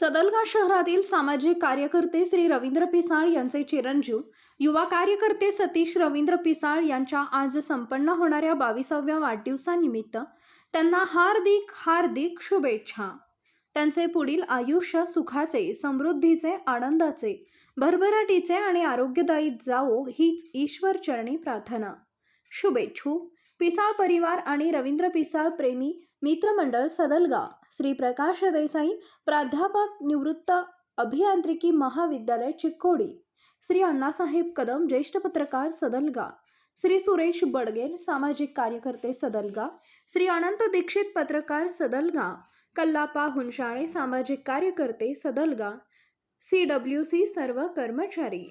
सदलगा शहरातील सामाजिक कार्यकर्ते श्री रवींद्र पिसाळ यांचे चिरंजीव युवा कार्यकर्ते सतीश रवींद्र पिसाळ यांच्या आज संपन्न होणाऱ्या बावीसाव्या वाढदिवसानिमित्त त्यांना हार्दिक हार्दिक शुभेच्छा. त्यांचे पुढील आयुष्य सुखाचे समृद्धीचे आनंदाचे भरभराटीचे आणि आरोग्यदायी जावो हीच ईश्वरचरणी प्रार्थना. शुभेच्छू. पिसाळ परिवार आणि रवींद्र पिसाळ प्रेमी मित्रमंडळ सदलगा श्री प्रकाश देसाई प्राध्यापक निवृत्त अभियांत्रिकी महाविद्यालय चिक्कोडी श्री अण्णासाहेब कदम ज्येष्ठ पत्रकार सदलगा श्री सुरेश बडगेर सामाजिक कार्यकर्ते सदलगा श्री अनंत दीक्षित पत्रकार सदलगा कल्लापा हुंशाळे सामाजिक कार्यकर्ते सदलगा सी डब्ल्यू सी सर्व कर्मचारी.